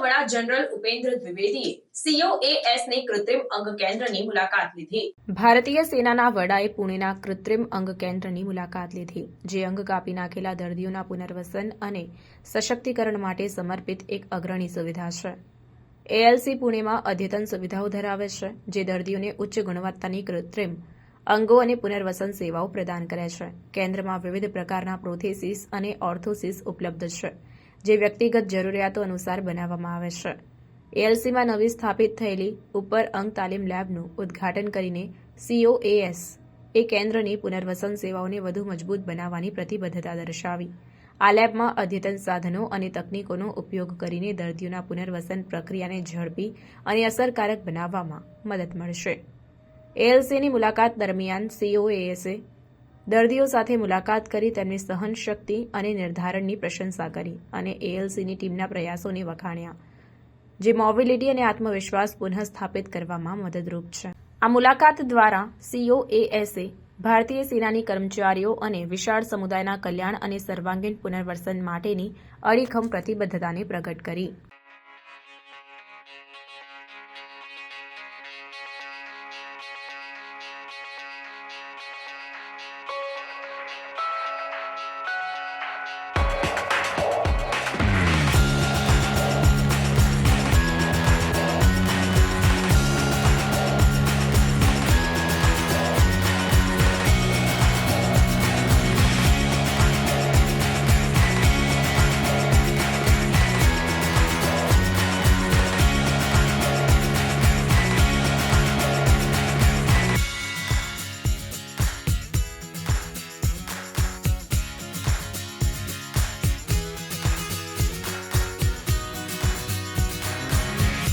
વડા જનરલ ઉપેન્દ્ર દ્વિવેદીએ ને કૃત્રિમ અંગ કેન્દ્રની મુલાકાત લીધી. ભારતીય સેનાના વડાએ પુણેના કૃત્રિમ અંગ કેન્દ્રની મુલાકાત લીધી, જે અંગ કાપી નાખેલા દર્દીઓના પુનર્વસન અને સશક્તિકરણ માટે સમર્પિત એક અગ્રણી સુવિધા છે. એએલસી પુણેમાં અદ્યતન સુવિધાઓ ધરાવે છે, જે દર્દીઓને ઉચ્ચ ગુણવત્તાની કૃત્રિમ અંગો અને પુનર્વસન સેવાઓ પ્રદાન કરે છે. કેન્દ્રમાં વિવિધ પ્રકારના પ્રોથેસિસ અને ઓર્થોસિસ ઉપલબ્ધ છે. જે વ્યક્તિગત જરૂરિયાતો અનુસાર બનાવવામાં આવે છે. એએલસીમાં નવી સ્થાપિત થયેલી ઉપર અંગ તાલીમ લેબનું ઉદ્ઘાટન કરીને સીઓએએસ એ કેન્દ્રની પુનર્વસન સેવાઓને વધુ મજબૂત બનાવવાની પ્રતિબદ્ધતા દર્શાવી. આ લેબમાં અદ્યતન સાધનો અને તકનીકોનો ઉપયોગ કરીને દર્દીઓના પુનર્વસન પ્રક્રિયાને ઝડપી અને અસરકારક બનાવવામાં મદદ મળશે. એએલસીની મુલાકાત દરમિયાન સીઓએએસે દર્દીઓ સાથે મુલાકાત કરી તેમની સહનશક્તિ અને નિર્ધારણની પ્રશંસા કરી અને એએલસીની ટીમના પ્રયાસોને વખાણ્યા, જે મોબિલિટી અને આત્મવિશ્વાસ પુનઃસ્થાપિત કરવામાં મદદરૂપ છે. આ મુલાકાત દ્વારા સીઓએએસએ ભારતીય સેનાની કર્મચારીઓ અને વિશાળ સમુદાયના કલ્યાણ અને સર્વાંગીણ પુનર્વસન માટેની અડીખમ પ્રતિબદ્ધતાને પ્રગટ કરી.